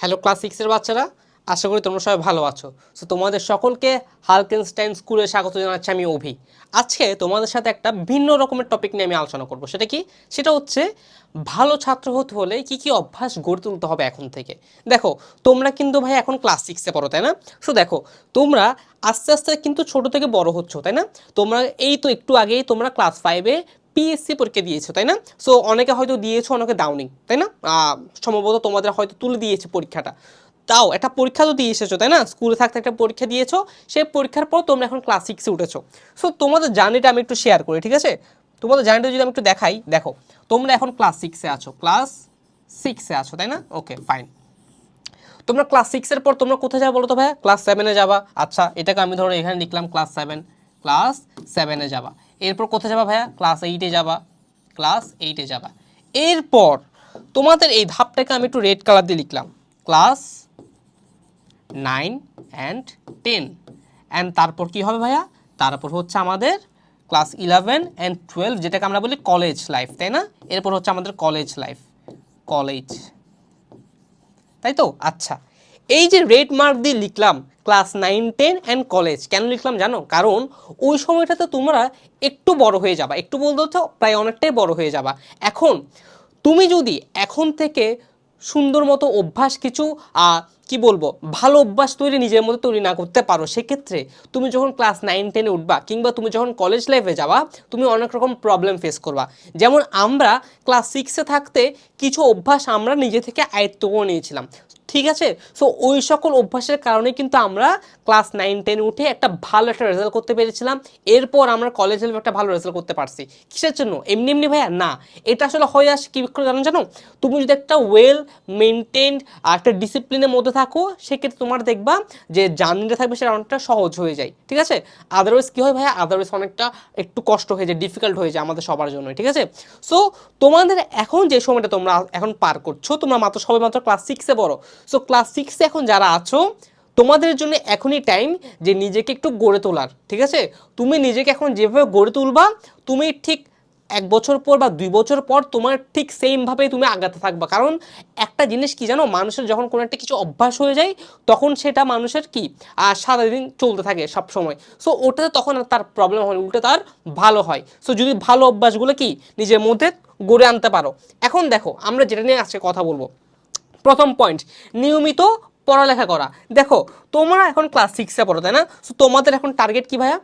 Hello class সিক্সের বাচ্চারা, আশা করি তোমরা সবাই ভালো আছো। সো তোমাদের সকলকে হালকেনস্টাইন স্কুলে স্বাগত জানাচ্ছি আমি অভি। আজকে তোমাদের সাথে একটা ভিন্ন রকমের টপিক নিয়ে আমি আলোচনা করব। সেটা কি? সেটা হচ্ছে ভালো ছাত্র হতে হলে কি কি অভ্যাস গড়ে তুলতে হবে এখন থেকে। দেখো, তোমরা কিন্তু ভাই এখন ক্লাস সিক্সে পড়ো, তাই না? সো দেখো, তোমরা আস্তে আস্তে কিন্তু ছোট থেকে বড় হচ্ছ, তাই না? তোমরা এই তো একটু আগেই তোমরা ক্লাস ফাইভে পিএসসি পরীক্ষা দিয়েছ, তাই না? সো অনেকে হয়তো দিয়েছ, অনেকে দাওনি, তাই না? সম্ভবত তোমাদের হয়তো তুলে দিয়েছে পরীক্ষাটা। তাও, একটা পরীক্ষা তো দিয়ে এসেছ, তাই না? স্কুলে থাকতে একটা পরীক্ষা দিয়েছ, সেই পরীক্ষার পর তোমরা এখন ক্লাস সিক্সে উঠেছো। সো তোমাদের জার্নিটা আমি একটু শেয়ার করি, ঠিক আছে? তোমাদের জার্নিটা যদি আমি একটু দেখাই, দেখো, তোমরা এখন ক্লাস সিক্সে আছো ক্লাস সিক্সে আছো, তাই না? ওকে ফাইন তোমরা ক্লাস সিক্সের পর তোমরা কোথায় যাব বলো তো ভাইয়া ক্লাস সেভেনে যাবা। আচ্ছা এটাকে আমি ধরো এখানে লিখলাম ক্লাস সেভেন ক্লাস সেভেনে যাবা। এরপর কোথায় যাবা ভাইয়া? ক্লাস এইটে যাবা। ক্লাস এইটে যাবা। এরপর তোমাদের এই ধাপটাকে আমি একটু রেড কালার দিয়ে লিখলাম। Class nine and ten and তারপর কি হবে ভাইয়া? তারপর হচ্ছে আমাদের ক্লাস ইলেভেন অ্যান্ড টুয়েলভ যেটাকে আমরা বলি কলেজ লাইফ তাই না? এরপর হচ্ছে আমাদের কলেজ লাইফ কলেজ তাই তো? আচ্ছা। এই যে রেড মার্ক দিয়ে লিখলাম class nine ten and college কেন লিখলাম জানো? কারণ ওই সময়টাতে তোমরা একটু বড় হয়ে যাবা। একটু বলতে হচ্ছে প্রায় অনেকটাই বড় হয়ে যাবা। এখন তুমি যদি এখন থেকে সুন্দর মতো অভ্যাস কিছু কি বলব, ভালো অভ্যাস তৈরি নিজের মধ্যে তৈরি না করতে পারো। সেক্ষেত্রে তুমি যখন ক্লাস নাইন টেনে উঠবা কিংবা তুমি যখন কলেজ লাইফে যাবা, তুমি অনেক রকম প্রবলেম ফেস করবা। যেমন আমরা ক্লাস সিক্সে থাকতে কিছু অভ্যাস আমরা নিজে থেকে আয়ত্ত করে নিয়েছিলাম। ঠিক আছে? সো ওই সকল অভ্যাসের কারণে কিন্তু আমরা ক্লাস নাইন টেনে উঠে একটা ভালো একটা রেজাল্ট করতে পেরেছিলাম। এরপর আমরা কলেজ লেভেলে একটা ভালো রেজাল্ট করতে পারছি। কিসের জন্য? এমনি এমনি ভাইয়া? না। এটা আসলে হয়ে আসে কী করে জানো? জানো? তুমি যদি একটা ওয়েল মেনটেন্ড একটা ডিসিপ্লিনের মধ্যে থাকো, সেক্ষেত্রে তোমার দেখবা যে জার্নিটা থাকবে সেটা অনেকটা সহজ হয়ে যায়, ঠিক আছে? আদারওয়াইজ কী হয় ভাইয়া? আদারওয়াইজ অনেকটা একটু কষ্ট হয়ে যায় ডিফিকাল্ট হয়ে যায় আমাদের সবার জন্য ঠিক আছে? সো তোমাদের এখন যে সময়টা তোমরা এখন পার করছ, তোমরা মাত্র সবাই মাত্র ক্লাস সিক্সে পড়ো। সো ক্লাস সিক্সে এখন যারা আছো, তোমাদের জন্য এখনই টাইম যে নিজেকে একটু গড়ে তোলার, ঠিক আছে? তুমি নিজেকে এখন যেভাবে গড়ে তুলবা, তুমি ঠিক এক বছর পর বা দুই বছর পর তোমার ঠিক সেমভাবেই তুমি আগাতে থাকবা। কারণ একটা জিনিস কি জানো? মানুষের যখন কোনো একটা কিছু অভ্যাস হয়ে যায়, তখন সেটা মানুষের কি? আর সারাদিন চলতে থাকে সব সময় সো ওটাতে তখন তার প্রবলেম হয় উল্টে তার ভালো হয়। সো যদি ভালো অভ্যাসগুলো কি? নিজের মধ্যে গড়ে আনতে পারো। এখন দেখো, আমরা যেটা নিয়ে আজকে কথা বলব। প্রথম পয়েন্ট নিয়মিত পড়ালেখা করা। দেখো, তোমরা এখন ক্লাস সিক্সে পড়ো, তাই না? সো তোমাদের এখন টার্গেট কি ভাইয়া?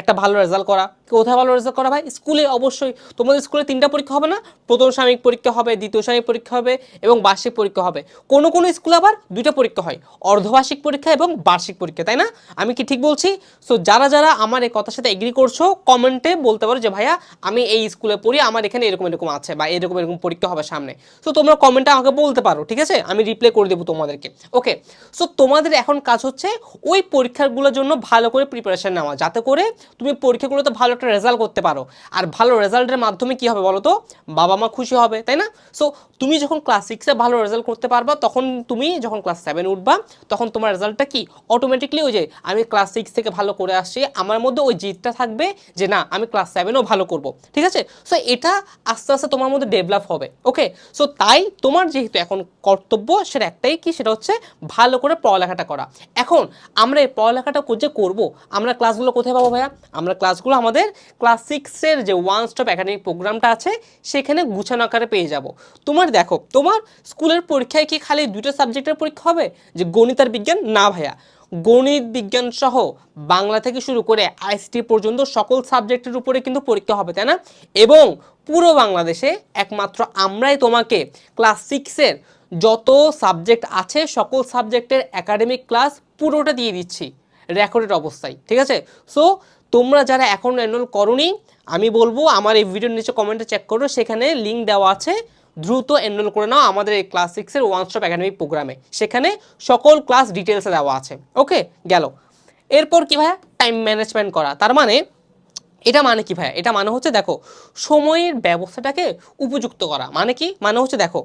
একটা ভালো রেজাল্ট করা। কোথায় ভালো রেজাল্ট করা ভাই? স্কুলে অবশ্যই। তোমাদের স্কুলে তিনটা পরীক্ষা হবে না? প্রথম সাময়িক পরীক্ষা হবে, দ্বিতীয় সাময়িক পরীক্ষা হবে এবং বার্ষিক পরীক্ষা হবে। কোনো কোনো স্কুলে আবার দুইটা পরীক্ষা হয়, অর্ধবার্ষিক পরীক্ষা এবং বার্ষিক পরীক্ষা, তাই না? আমি কি ঠিক বলছি? সো যারা যারা আমার এই কথার সাথে এগ্রি করছ কমেন্টে বলতে পারো যে, ভাইয়া, আমি এই স্কুলে পড়ি, আমার এখানে এরকম এরকম আছে বা এরকম এরকম পরীক্ষা হবে সামনে। সো তোমরা কমেন্টে আমাকে বলতে পারো, ঠিক আছে? আমি রিপ্লাই করে দেবো তোমাদেরকে। ওকে সো তোমাদের এখন কাজ হচ্ছে ওই পরীক্ষাগুলোর জন্য ভালো করে প্রিপারেশন নেওয়া, যাতে করে তুমি পরীক্ষাগুলোতে ভালো একটা রেজাল্ট করতে পারো। আর ভালো রেজাল্টের মাধ্যমে কি হবে বলো তো বাবা মা খুশি হবে, তাই না? সো তুমি যখন ক্লাস সিক্সে ভালো রেজাল্ট করতে পারবা, তখন তুমি যখন ক্লাস সেভেন উঠবা, তখন তোমার রেজাল্টটা কি? অটোমেটিকলি ওই যে, আমি ক্লাস সিক্স থেকে ভালো করে আসছি, আমার মধ্যে ওই জিতটা থাকবে যে, না, আমি ক্লাস সেভেনও ভালো করব। ঠিক আছে? সো এটা আস্তে আস্তে তোমার মধ্যে ডেভেলপ হবে ওকে সো তাই তোমার যেহেতু এখন কর্তব্য, সেটা একটাই কি? সেটা হচ্ছে ভালো করে পড়ালেখাটা করা। এখন, আমরা এই পড়ালেখাটা যে করব, আমরা ক্লাসগুলো কোথায় পাবো ভাইয়া? আমরা ক্লাসগুলো আমাদের ক্লাস সিক্সের যে ওয়ান স্টপ একাডেমিক প্রোগ্রামটা আছে, সেখানে গুছানো আকারে পেয়ে যাব। তোমার দেখো, তোমার স্কুলের পরীক্ষায় কি খালি দুটো সাবজেক্টের পরীক্ষা হবে? যে গণিত আর বিজ্ঞান? না ভাইয়া। গণিত, বিজ্ঞান সহ বাংলা থেকে শুরু করে আইসিটি পর্যন্ত সকল সাবজেক্টের উপরে কিন্তু পরীক্ষা হবে, তাই না? এবং পুরো বাংলাদেশে একমাত্র আমরাই তোমাকে ক্লাস সিক্সের যত সাবজেক্ট আছে, সকল সাবজেক্টের একাডেমিক ক্লাস পুরোটা দিয়ে দিচ্ছি, রেকর্ডেড অবস্থায়, ঠিক আছে? সো তোমরা যারা এখন এনরোল করনি, আমি বলব আমার এই ভিডিওর নিচে কমেন্টে চেক করো, সেখানে লিঙ্ক দেওয়া আছে। দ্রুত এনরোল করে নাও আমাদের এই ক্লাস সিক্সের ওয়ান স্টপ একাডেমিক প্রোগ্রামে সেখানে সকল ক্লাস ডিটেলসে দেওয়া আছে। ওকে গেল। এরপর কি ভাইয়া? টাইম ম্যানেজমেন্ট করা। তার মানে এটা মানে কি ভাইয়া? এটা মানে হচ্ছে দেখো, সময়ের ব্যবস্থাটাকে উপযুক্ত করা। মানে কি? মানে হচ্ছে দেখো,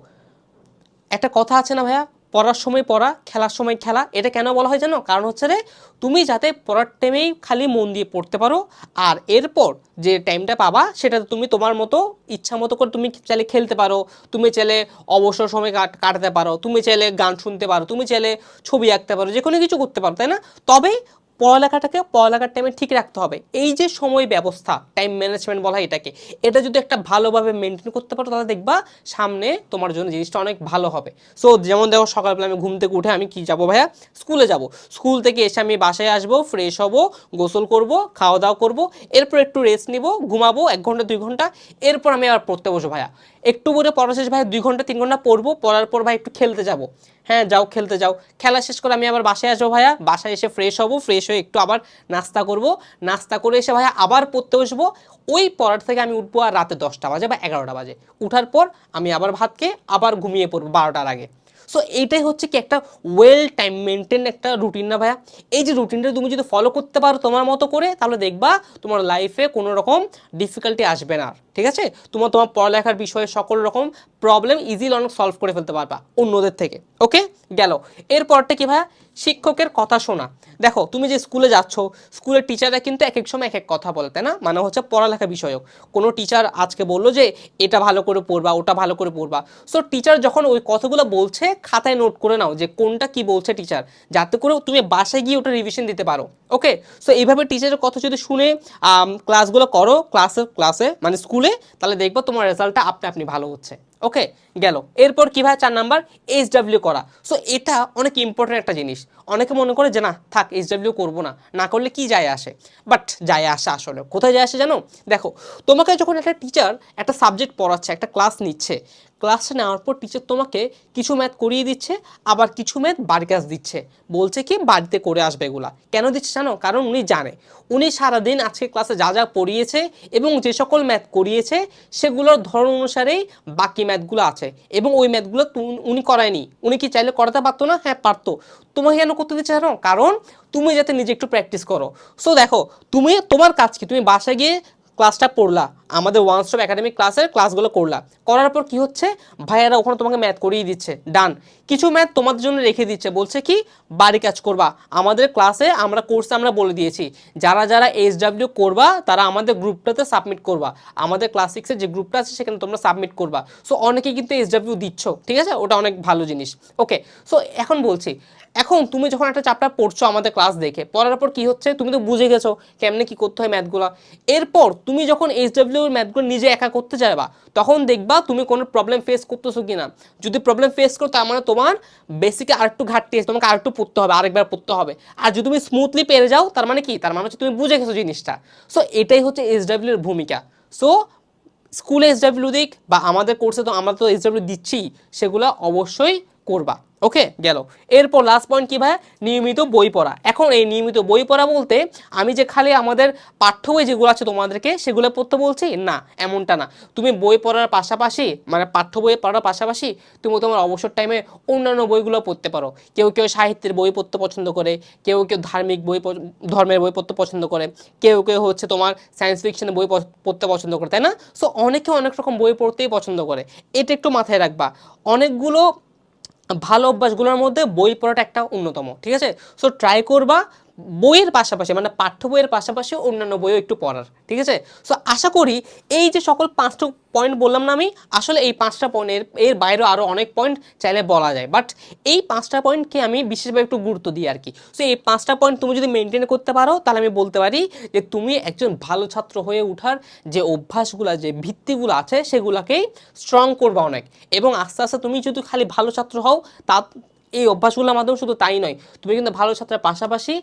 একটা কথা আছে না ভাইয়া? পড়ার সময় পড়া, খেলার সময় খেলা, এটা কেন বলা হয় জানো? কারণ হচ্ছে রে, তুমি যাতে পড়ার টাইমেই খালি মন দিয়ে পড়তে পারো, আর এরপর যে টাইমটা পাবা সেটাতে তুমি তোমার মতো, ইচ্ছা মতো করে তুমি চাইলে খেলতে পারো, তুমি চাইলে অবসর সময় কাট- কাটাতে পারো, তুমি চাইলে গান শুনতে পারো, তুমি চাইলে ছবি আঁকতে পারো যে কোনো কিছু করতে পারো, তাই না? তবে পড়ালেখাটাকে পড়ালেখার টাইমে ঠিক রাখতে হবে। এই যে সময় ব্যবস্থা টাইম ম্যানেজমেন্ট বলা হয় এটাকে, এটা যদি একটা ভালোভাবে মেনটেন করতে পারো, তাহলে দেখবা সামনে তোমার জন্য জিনিসটা অনেক ভালো হবে। সো যেমন দেখো সকালবেলা আমি ঘুম থেকে উঠে আমি কি যাব ভাইয়া? স্কুলে যাব। স্কুল থেকে এসে আমি বাসায় আসব ফ্রেশ হব, গোসল করব খাওয়া দাওয়া করব, এরপর একটু রেস্ট নিব, ঘুমাবো এক ঘণ্টা, দুই ঘণ্টা, এরপর আমি আবার পড়তে বসবো ভাইয়া। একটু পরে পড়া শেষ, ভাই, দুই ঘণ্টা, তিন ঘণ্টা পড়ব, পড়ার পর, ভাই, একটু খেলতে যাব। হ্যাঁ যাও, খেলতে যাও। খেলা শেষ করে আমি আবার বাসায় আসব, ভাইয়া। বাসায় এসে ফ্রেশ হব ফ্রেশ হয়ে একটু আবার নাস্তা করব। নাস্তা করে এসে, ভাইয়া, আবার পড়তে বসবো। ওই পড়ার থেকে আমি উঠবো আর রাতে দশটা বাজে বা এগারোটা বাজে। উঠার পর আমি আবার ভাত খেয়ে আবার ঘুমিয়ে পড়ব বারোটার আগে। সো এইটাই হচ্ছে কি একটা ওয়েল টাইম মেনটেন একটা রুটিন না, ভাইয়া? এই যে রুটিনটা তুমি যদি ফলো করতে পারো তোমার মতো করে, তাহলে দেখবা তোমার লাইফে কোনো রকম ডিফিকাল্টি আসবে না আর। ঠিক আছে? তোমার তোমার পড়ালেখার বিষয়ে সকল রকম প্রবলেম ইজিলি অনেক সলভ করে ফেলতে পারবা অন্যদের থেকে ওকে গেল। এরপরটা কি ভাইয়া? শিক্ষকের কথা শোনা। দেখো, তুমি যে স্কুলে যাচ্ছ স্কুলের টিচাররা কিন্তু এক এক সময় এক এক কথা বলে, তাই না? মানে হচ্ছে পড়ালেখা বিষয়ক। কোনো টিচার আজকে বলল যে, এটা ভালো করে পড়বা, ওটা ভালো করে পড়বা। সো টিচার যখন ওই কথাগুলো বলছে, খাতায় নোট করে নাও যে, কোনটা কি বলছে টিচার যাতে করে তুমি বাসায় গিয়ে ওটা রিভিশন দিতে পারো ওকে সো এইভাবে টিচারের কথা যদি শুনে ক্লাসগুলো করো ক্লাসে ক্লাসে মানে স্কুলে তাহলে দেখব তোমার রেজাল্টটা আপনি আপনি ভালো হচ্ছে। ওকে গেল। এরপর কীভাবে চার নাম্বার এইচ ডাব্লিউ করা। সো এটা অনেক ইম্পর্টেন্ট একটা জিনিস। অনেকে মনে করে যে, না, থাক এইচ ডাব্লিউ করব না। না করলে কি যায় আসে? বাট যায় আসে আসলে। কোথায় যায় আসে জানো? দেখো, তোমাকে যখন একটা টিচার একটা সাবজেক্ট পড়াচ্ছে, একটা ক্লাস নিচ্ছে ক্লাসটা নেওয়ার পর টিচার তোমাকে কিছু ম্যাথ করিয়ে দিচ্ছে, আবার কিছু ম্যাথ বাড়ি কাজ দিচ্ছে। বলছে কি, বাড়িতে করে আসবে এগুলা। কেন দিচ্ছে জানো? কারণ উনি জানে। উনি সারাদিন আজকে ক্লাসে যা যা পড়িয়েছে এবং যে সকল ম্যাথ করিয়েছে, সেগুলোর ধরন অনুসারেই বাকি ম্যাথগুলো আছে এবং ওই ম্যাথগুলো উনি করায়নি। উনি কি চাইলে করাতে পারতো না? হ্যাঁ পারতো। তোমাকে কেন করতে দিচ্ছে জানো? কারণ তুমি যাতে নিজে একটু প্র্যাকটিস করো। সো দেখো, তুমি, তোমার কাজ কি? তুমি বাসায় গিয়ে ক্লাসটা পড়লা, আমাদের ওয়ান স্টপ একাডেমিক ক্লাসের ক্লাসগুলো করলা। করার পর কি হচ্ছে? ভাইয়ারা ওখানে তোমাকে ম্যাথ করিয়ে দিচ্ছে। ডান কিছু ম্যাথ তোমাদের জন্য রেখে দিচ্ছে। বলছে কি, বাড়ি কাজ করবা। আমাদের ক্লাসে আমরা কোর্সে আমরা বলে দিয়েছি। যারা যারা এইচ ডাব্লিউ করবা, তারা আমাদের গ্রুপটাতে সাবমিট করবা। আমাদের ক্লাস সিক্সের যে গ্রুপটা আছে, সেখানে তোমরা সাবমিট করবা। সো অনেকে কিন্তু এইচ ডাব্লিউ দিচ্ছ, ঠিক আছে? ওটা অনেক ভালো জিনিস। ওকে সো এখন বলছি, এখন তুমি যখন একটা চ্যাপ্টার পড়ছো আমাদের ক্লাস দেখে, পড়ার পর কি হচ্ছে? তুমি তো বুঝে গেছো কেমনে কি করতে হয় ম্যাথগুলো এরপর তুমি যখন এইচ ডাব্লিউ ম্যাথগুলো নিজে একা করতে চাইবা তখন দেখবা তুমি কোনো প্রবলেম ফেস করতেছো কি না যদি প্রবলেম ফেস করো, তার মানে তোমার বেসিকে আর একটু ঘাটতি আছে, তোমাকে আর একটু পড়তে হবে, আরেকবার পড়তে হবে। আর যদি তুমি স্মুথলি পেরে যাও, তার মানে কি? তার মানে হচ্ছে তুমি বুঝে গেছো জিনিসটা। সো এটাই হচ্ছে এসডাব্লিউর ডাব্লিউর ভূমিকা। সো স্কুলে এস ডাব্লিউ দিক বা আমাদের কোর্সে তো আমরা তো এস ডাব্লিউ দিচ্ছি, সেগুলো অবশ্যই করবা। ওকে গেল। এরপর লাস্ট পয়েন্ট কী ভাই নিয়মিত বই পড়া। এখন এই নিয়মিত বই পড়া বলতে আমি যে খালি আমাদের পাঠ্য বই যেগুলো আছে তোমাদেরকে সেগুলো পড়তে বলছি? না, এমনটা না। তুমি বই পড়ার পাশাপাশি মানে পাঠ্য বই পড়ার পাশাপাশি তুমি তোমার অবসর টাইমে অন্যান্য বইগুলো পড়তে পারো। কেউ কেউ সাহিত্যের বই পড়তে পছন্দ করে, কেউ কেউ ধার্মিক বই ধর্মের বই পড়তে পছন্দ করে, কেউ কেউ হচ্ছে তোমার সায়েন্স ফিকশনের বই পড়তে পছন্দ করে, তাই না? সো অনেকে অনেক রকম বই পড়তেই পছন্দ করে। এটা একটু মাথায় রাখবা। অনেকগুলো ভালো অভ্যাসগুলোর মধ্যে বই পড়াটা একটা অন্যতম ঠিক আছে? সো ট্রাই করবা বইয়ের পাশাপাশি মানে পাঠ্য বইয়ের পাশাপাশি অন্যান্য বইও একটু পড়ার, ঠিক আছে? সো আশা করি এই যে সকল পাঁচটা পয়েন্ট বললাম না আমি, আসলে এই পাঁচটা পয়েন্টের এর বাইরেও আরও অনেক পয়েন্ট চাইলে বলা যায়। বাট এই পাঁচটা পয়েন্টকে আমি বিশেষভাবে একটু গুরুত্ব দিই আর কি। সো এই পাঁচটা পয়েন্ট তুমি যদি মেনটেন করতে পারো, তাহলে আমি বলতে পারি যে তুমি একজন ভালো ছাত্র হয়ে ওঠার যে অভ্যাসগুলো, যে ভিত্তিগুলো আছে, সেগুলোকেই স্ট্রং করবা অনেক। এবং আস্তে আস্তে তুমি যদি খালি ভালো ছাত্র হও তা এই অভ্যাসগুলোর মাধ্যমে শুধু তাই নয়, তুমি কিন্তু ভালো ছাত্রের পাশাপাশি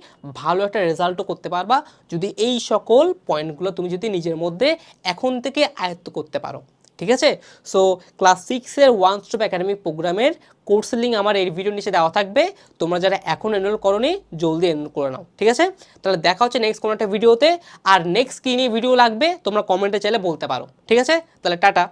ভালো একটা রেজাল্টও করতে পারবা যদি এই সকল পয়েন্টগুলো তুমি যদি নিজের মধ্যে এখন থেকে আয়ত্ত করতে পারো, ঠিক আছে? সো ক্লাস সিক্সের ওয়ান স্টপ একাডেমিক প্রোগ্রামের কোর্স লিঙ্ক আমার এই ভিডিও নিচে দেওয়া থাকবে, তোমরা যারা এখন এনরোল করোনি, জলদি এনরোল করে নাও, ঠিক আছে? তাহলে দেখা হচ্ছে নেক্সট কোনো একটা ভিডিওতে আর নেক্সট কী নিয়ে ভিডিও লাগবে, তোমরা কমেন্টে চাইলে বলতে পারো, ঠিক আছে? তাহলে টাটা।